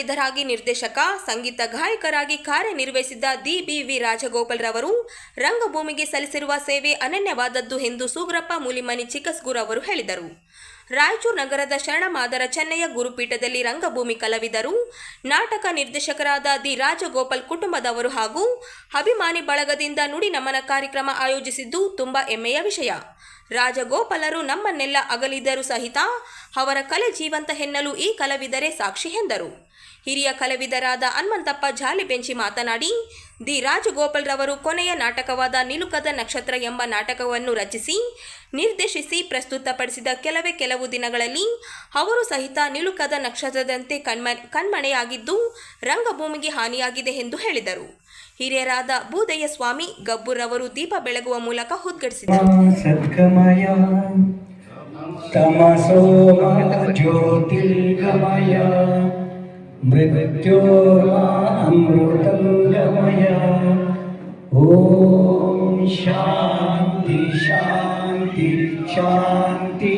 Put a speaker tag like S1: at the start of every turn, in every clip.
S1: ಕಲಾವಿದರಾಗಿ ನಿರ್ದೇಶಕ, ಸಂಗೀತ ಗಾಯಕರಾಗಿ ಕಾರ್ಯನಿರ್ವಹಿಸಿದ್ದ ದಿ ಬಿ ವಿ. ರಾಜಗೋಪಾಲ್ ರವರು ರಂಗಭೂಮಿಗೆ ಸಲ್ಲಿಸಿರುವ ಸೇವೆ ಅನನ್ಯವಾದದ್ದು ಎಂದು ಸೂಗ್ರಪ್ಪ ಮೂಲಿಮನಿ ಚಿಕ್ಕಸ್ಗೂರ್ ಅವರು ಹೇಳಿದರು. ರಾಯಚೂರು ನಗರದ ಶರಣಮಾದರ ಚೆನ್ನಯ್ಯ ಗುರುಪೀಠದಲ್ಲಿ ರಂಗಭೂಮಿ ಕಲಾವಿದರು. ನಾಟಕ ನಿರ್ದೇಶಕರಾದ ದಿ ರಾಜಗೋಪಾಲ್ ಕುಟುಂಬದವರು ಹಾಗೂ ಅಭಿಮಾನಿ ಬಳಗದಿಂದ ನುಡಿ ನಮನ ಕಾರ್ಯಕ್ರಮ ಆಯೋಜಿಸಿದ್ದು ತುಂಬಾ ಹೆಮ್ಮೆಯ ವಿಷಯ. ರಾಜಗೋಪಾಲರು ನಮ್ಮನ್ನೆಲ್ಲ ಅಗಲಿದರೂ ಸಹಿತ ಅವರ ಕಲೆ ಜೀವಂತ ಹೆನ್ನಲು ಈ ಕಲಾವಿದರೇ ಸಾಕ್ಷಿ ಎಂದರು. ಹಿರಿಯ ಕಲಾವಿದರಾದ ಹನುಮಂತಪ್ಪ ಜಾಲಿಬೆಂಚಿ ಮಾತನಾಡಿ, ದಿ ರಾಜಗೋಪಾಲ್ ರವರು ಕೊನೆಯ ನಾಟಕವಾದ ನಿಲುಕದ ನಕ್ಷತ್ರ ಎಂಬ ನಾಟಕವನ್ನು ರಚಿಸಿ, ನಿರ್ದೇಶಿಸಿ ಪ್ರಸ್ತುತಪಡಿಸಿದ ಕೆಲವೇ ಕೆಲವು ದಿನಗಳಲ್ಲಿ ಅವರು ಸಹಿತ ನಿಲುಕದ ನಕ್ಷತ್ರದಂತೆ ಕಣ್ಮ, ಕಣ್ಮಣೆಯಾಗಿದ್ದು, ರಂಗಭೂಮಿಗೆ ಹಾನಿಯಾಗಿದೆ ಎಂದು ಹೇಳಿದರು. ಹಿರಿಯರಾದ ಭೂದಯ್ಯ ಸ್ವಾಮಿ ಗಬ್ಬುರವರು ದೀಪ ಬೆಳಗುವ ಮೂಲಕ ಉದ್ಘಾಟಿಸಿದರು.
S2: मृत्योरामृतङ्गमय ॐ शान्ति शांति शांति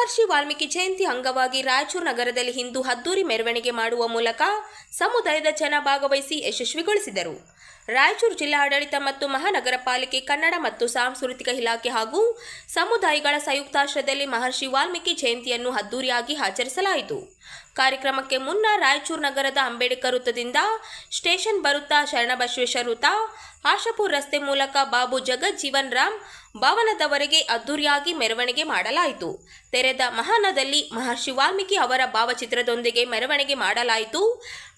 S1: ಮಹರ್ಷಿ ವಾಲ್ಮೀಕಿ ಜಯಂತಿ ಅಂಗವಾಗಿ ರಾಯಚೂರು ನಗರದಲ್ಲಿ ಹಿಂದೂ ಹದ್ದೂರಿ ಮೆರವಣಿಗೆ ಮಾಡುವ ಮೂಲಕ ಸಮುದಾಯದ ಜನ ಭಾಗವಹಿಸಿ ಯಶಸ್ವಿಗೊಳಿಸಿದರು. ರಾಯಚೂರು ಜಿಲ್ಲಾಡಳಿತ ಮತ್ತು ಮಹಾನಗರ ಪಾಲಿಕೆ ಕನ್ನಡ ಮತ್ತು ಸಾಂಸ್ಕೃತಿಕ ಇಲಾಖೆ ಹಾಗೂ ಸಮುದಾಯಗಳ ಸಂಯುಕ್ತಾಶ್ರಯದಲ್ಲಿ ಮಹರ್ಷಿ ವಾಲ್ಮೀಕಿ ಜಯಂತಿಯನ್ನು ಅದ್ದೂರಿಯಾಗಿ ಆಚರಿಸಲಾಯಿತು. ಕಾರ್ಯಕ್ರಮಕ್ಕೆ ಮುನ್ನ ರಾಯಚೂರು ನಗರದ ಅಂಬೇಡ್ಕರ್ ವೃತ್ತದಿಂದ ಸ್ಟೇಷನ್ ಬರುತ್ತಾ ಶರಣಬಸವೇಶ್ವರ ವೃತ್ತ, ಆಶಾಪುರ್ ರಸ್ತೆ ಮೂಲಕ ಬಾಬು ಜಗಜ್ಜೀವನ್ ರಾಮ್ ಭವನದವರೆಗೆ ಅದ್ದೂರಿಯಾಗಿ ಮೆರವಣಿಗೆ ಮಾಡಲಾಯಿತು. ತೆರೆದ ಮಹಾನದಲ್ಲಿ ಮಹರ್ಷಿ ವಾಲ್ಮೀಕಿ ಅವರ ಭಾವಚಿತ್ರದೊಂದಿಗೆ ಮೆರವಣಿಗೆ ಮಾಡಲಾಯಿತು.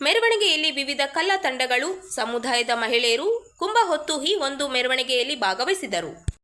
S1: ಮೆರವಣಿಗೆಯಲ್ಲಿ ವಿವಿಧ ಕಲಾ ತಂಡಗಳು ಸಮುದಾಯದ ಮಹಿಳೆಯರು ಕುಂಭ ಹೊತ್ತು ಈ ಒಂದು ಮೆರವಣಿಗೆಯಲ್ಲಿ ಭಾಗವಹಿಸಿದರು.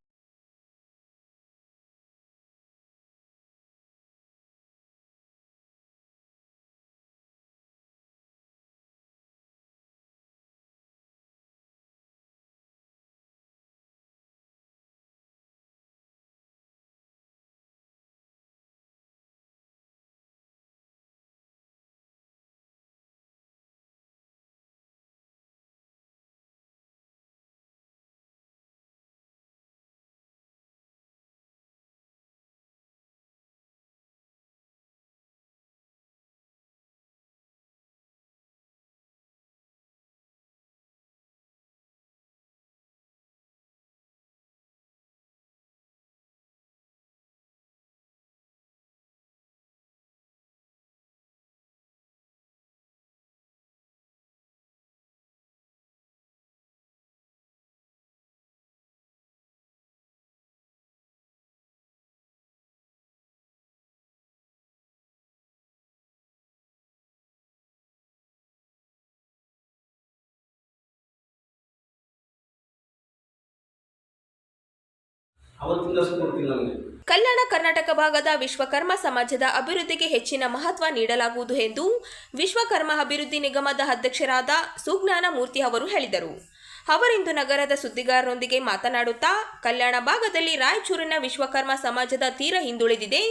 S1: ಕಲ್ಯಾಣ ಕರ್ನಾಟಕ ಭಾಗದ ವಿಶ್ವಕರ್ಮ ಸಮಾಜದ ಅಭಿವೃದ್ಧಿಗೆ ಹೆಚ್ಚಿನ ಮಹತ್ವ ನೀಡಲಾಗುವುದು ಎಂದು ವಿಶ್ವಕರ್ಮ ಅಭಿವೃದ್ಧಿ ನಿಗಮದ ಅಧ್ಯಕ್ಷರಾದ ಸುಜ್ಞಾನ ಮೂರ್ತಿ ಅವರು ಹೇಳಿದರು. ಅವರಿಂದು ನಗರದ ಸುದ್ದಿಗಾರರೊಂದಿಗೆ ಮಾತನಾಡುತ್ತಾ, ಕಲ್ಯಾಣ ಭಾಗದಲ್ಲಿ ರಾಯಚೂರಿನ ವಿಶ್ವಕರ್ಮ ಸಮಾಜದ ತೀರ ಹಿಂದುಳಿದಿದೆ.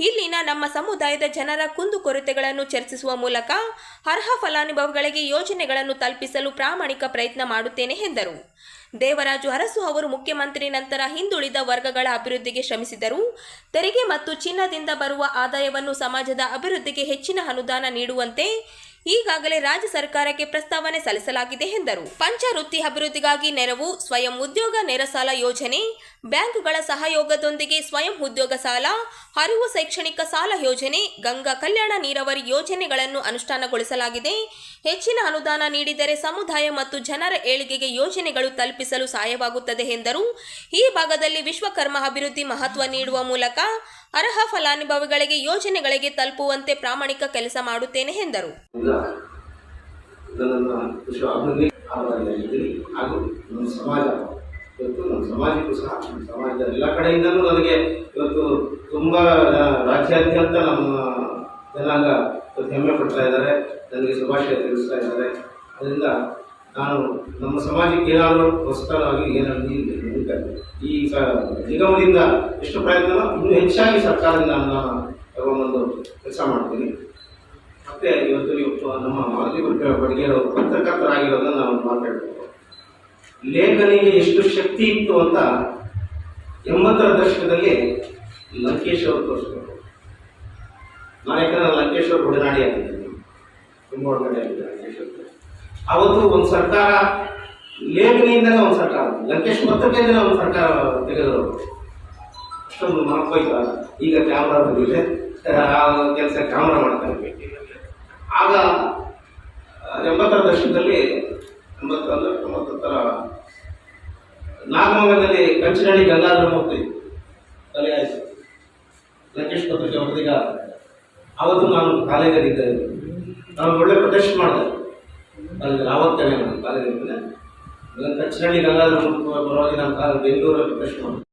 S1: ಇಲ್ಲಿನ ನಮ್ಮ ಸಮುದಾಯದ ಜನರ ಕುಂದುಕೊರತೆಗಳನ್ನು ಚರ್ಚಿಸುವ ಮೂಲಕ ಅರ್ಹ ಫಲಾನುಭವಿಗಳಿಗೆ ಯೋಜನೆಗಳನ್ನು ತಲುಪಿಸಲು ಪ್ರಾಮಾಣಿಕ ಪ್ರಯತ್ನ ಮಾಡುತ್ತೇನೆ ಎಂದರು. ದೇವರಾಜು ಅರಸು ಅವರು ಮುಖ್ಯಮಂತ್ರಿ ನಂತರ ಹಿಂದುಳಿದ ವರ್ಗಗಳ ಅಭಿವೃದ್ಧಿಗೆ ಶ್ರಮಿಸಿದರು. ತೆರಿಗೆ ಮತ್ತು ಚಿನ್ನದಿಂದ ಬರುವ ಆದಾಯವನ್ನು ಸಮಾಜದ ಅಭಿವೃದ್ಧಿಗೆ ಹೆಚ್ಚಿನ ಅನುದಾನ ನೀಡುವಂತೆ ಈಗಾಗಲೇ ರಾಜ್ಯ ಸರ್ಕಾರಕ್ಕೆ ಪ್ರಸ್ತಾವನೆ ಸಲ್ಲಿಸಲಾಗಿದೆ ಎಂದರು. ಪಂಚವೃತ್ತಿ ಅಭಿವೃದ್ಧಿಗಾಗಿ ನೆರವು, ಸ್ವಯಂ ಉದ್ಯೋಗ ನೇರ ಸಾಲ ಯೋಜನೆ, ಬ್ಯಾಂಕ್ಗಳ ಸಹಯೋಗದೊಂದಿಗೆ ಸ್ವಯಂ ಉದ್ಯೋಗ ಸಾಲ ಅರಿವು ಶೈಕ್ಷಣಿಕ ಸಾಲ ಯೋಜನೆ, ಗಂಗಾ ಕಲ್ಯಾಣ ನೀರಾವರಿ ಯೋಜನೆಗಳನ್ನು ಅನುಷ್ಠಾನಗೊಳಿಸಲಾಗಿದೆ. ಹೆಚ್ಚಿನ ಅನುದಾನ ನೀಡಿದರೆ ಸಮುದಾಯ ಮತ್ತು ಜನರ ಏಳಿಗೆಗೆ ಯೋಜನೆಗಳು ತಲುಪಿಸಲು ಸಹಾಯವಾಗುತ್ತದೆ ಎಂದರು. ಈ ಭಾಗದಲ್ಲಿ ವಿಶ್ವಕರ್ಮ ಅಭಿವೃದ್ಧಿ ಮಹತ್ವ ನೀಡುವ ಮೂಲಕ ಅರ್ಹ ಫಲಾನುಭವಿಗಳಿಗೆ ಯೋಜನೆಗಳಿಗೆ ತಲುಪುವಂತೆ ಪ್ರಾಮಾಣಿಕ ಕೆಲಸ ಮಾಡುತ್ತೇನೆ ಎಂದರು.
S3: ಇವತ್ತು ನಮ್ಮ ಸಮಾಜಕ್ಕೂ ಸಹ, ನಮ್ಮ ಸಮಾಜದ ಎಲ್ಲ ಕಡೆಯಿಂದಲೂ ನನಗೆ ಇವತ್ತು ತುಂಬ ರಾಜ್ಯಾದ್ಯಂತ ನಮ್ಮ ಜನಾಂಗ ಇವತ್ತು ಹೆಮ್ಮೆ ಪಡ್ತಾ ಇದ್ದಾರೆ. ನನಗೆ ಶುಭಾಶಯ ತಿಳಿಸ್ತಾ ಇದ್ದಾರೆ. ಅದರಿಂದ ನಾನು ನಮ್ಮ ಸಮಾಜಕ್ಕೆ ಏನಾದರೂ ಹೊಸತರವಾಗಿ ಏನಾದರೂ ಈ ನಿಗಮದಿಂದ ಎಷ್ಟು ಪ್ರಯತ್ನವೋ ಇನ್ನೂ ಹೆಚ್ಚಾಗಿ ಸರ್ಕಾರದಿಂದ ನಾನು ತಗೊಂಬಂದು ಕೆಲಸ ಮಾಡ್ತೀನಿ. ಮತ್ತೆ ಇವತ್ತು ಇವತ್ತು ನಮ್ಮ ಮಾರುತಿ ಬಡಿಗೆಯವರು ಪತ್ರಕರ್ತರಾಗಿರೋದನ್ನ ನಾವು ಮಾತಾಡ್ಬೋದು ಲೇಖನಿಗೆ ಎಷ್ಟು ಶಕ್ತಿ ಇತ್ತು ಅಂತ ಎಂಬತ್ತರ ದಶಕದಲ್ಲಿ ಲಂಕೇಶ್ ಅವರು ತೋರಿಸ್ಬೇಕು. ನಾನು ಯಾಕಂದ್ರೆ ಅವರು ಒಡನಾಡಿ ಆಗಿದ್ದೀನಿ ತುಂಬ ಒಡನಾಡಿ ಆಗಿದೆ ಲಂಕೇಶ್ ಅವ್ರಿಗೆ. ಅವತ್ತು ಒಂದು ಸರ್ಕಾರ ಲೇಖನಿಯಿಂದ ಒಂದು ಸರ್ಕಾರ ಲಂಕೇಶ್ ಪತ್ರಿಕೆಯಿಂದ ಒಂದು ಸರ್ಕಾರ ತೆಗೆದರು. ಅಷ್ಟೊಂದು ಮನಪೋಯ್ತು ಈಗ ಕ್ಯಾಮ್ರಾ ಬಂದಿದೆ. ಆ ಕೆಲಸ ಕ್ಯಾಮ್ರಾ ಮಾಡ್ತಾರೆ ಆಗ ಆ, ಎಂಬತ್ತರ ದಶಕದಲ್ಲಿ ಎಂಬತ್ತರ ಅಂದ್ರೆ ತೊಂಬತ್ತರ ನಾಗಮಂಗಲದಲ್ಲಿ ಕಂಚಿನಹಳ್ಳಿ ಗಂಗಾಧರ ಮೂರ್ತಿ ತಲೆ ಆಯಿತು ಲಂಕೇಶ್ ಪತ್ರಿಕೆ ಹೊಡೆದೀಗ ಅವತ್ತು ನಾನು ಕಾಲೇಜಲ್ಲಿದ್ದೆ. ನಾನು ಒಳ್ಳೆ ಪ್ರೊಟೆಸ್ಟ್ ಮಾಡಿದೆ. ಕಾಲೇಜಲ್ಲಿ ಆವತ್ತೇ ನಾನು ಕಾಲೇಜಲ್ಲಿದ್ದೆ ಕಂಚಿನಹಳ್ಳಿ ಗಂಗಾಧರ ಮೂರ್ತಿ ಪರವಾಗಿ ನಾನು ಕಾಲೇಜ್ ಬೆಂಗಳೂರಲ್ಲಿ ಪ್ರೊಟೆಸ್ಟ್ ಮಾಡಿದೆ